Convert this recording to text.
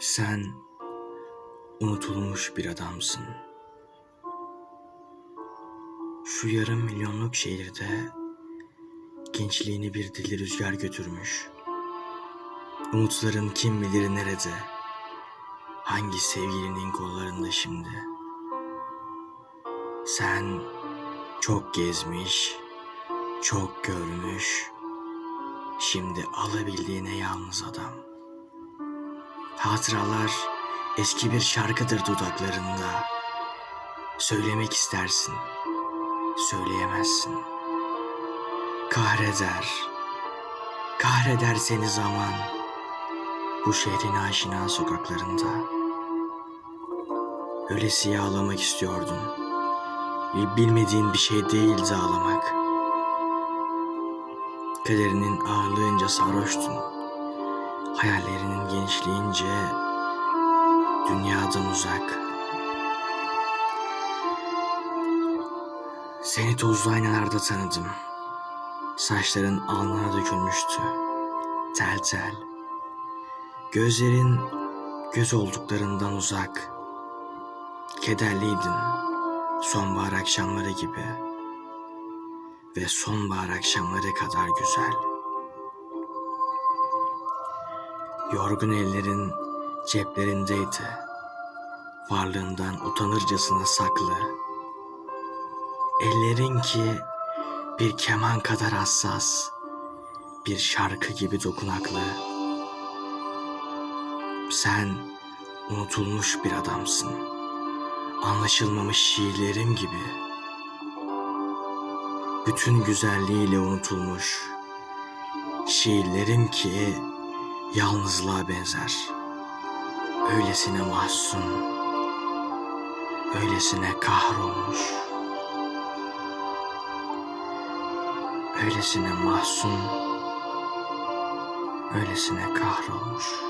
Sen unutulmuş bir adamsın. Şu yarım milyonluk şehirde gençliğini bir deli rüzgar götürmüş. Umutların kim bilir nerede, hangi sevgilinin kollarında şimdi. Sen çok gezmiş, çok görmüş, şimdi alabildiğine yalnız adam. Hatıralar eski bir şarkıdır dudaklarında. Söylemek istersin, söyleyemezsin. Kahreder, kahreder seni zaman bu şehrin aşina sokaklarında. Öylesiye ağlamak istiyordun. Bilmediğin bir şey değildi ağlamak. Kaderinin ağırlığınca sarhoştun. Hayallerinin genişleyince dünyadan uzak. Seni tozlu aynalarda tanıdım. Saçların alnına dökülmüştü. Tel tel. Gözlerin göz olduklarından uzak. Kederliydin sonbahar akşamları gibi ve sonbahar akşamları kadar güzel. Yorgun ellerin ceplerindeydi. Varlığından utanırcasına saklı. Ellerin ki bir keman kadar hassas, bir şarkı gibi dokunaklı. Sen unutulmuş bir adamsın. Anlaşılmamış şiirlerim gibi. Bütün güzelliğiyle unutulmuş. Şiirlerim ki yalnızlığa benzer. Öylesine mahzun, öylesine kahrolmuş. Öylesine mahzun, öylesine kahrolmuş.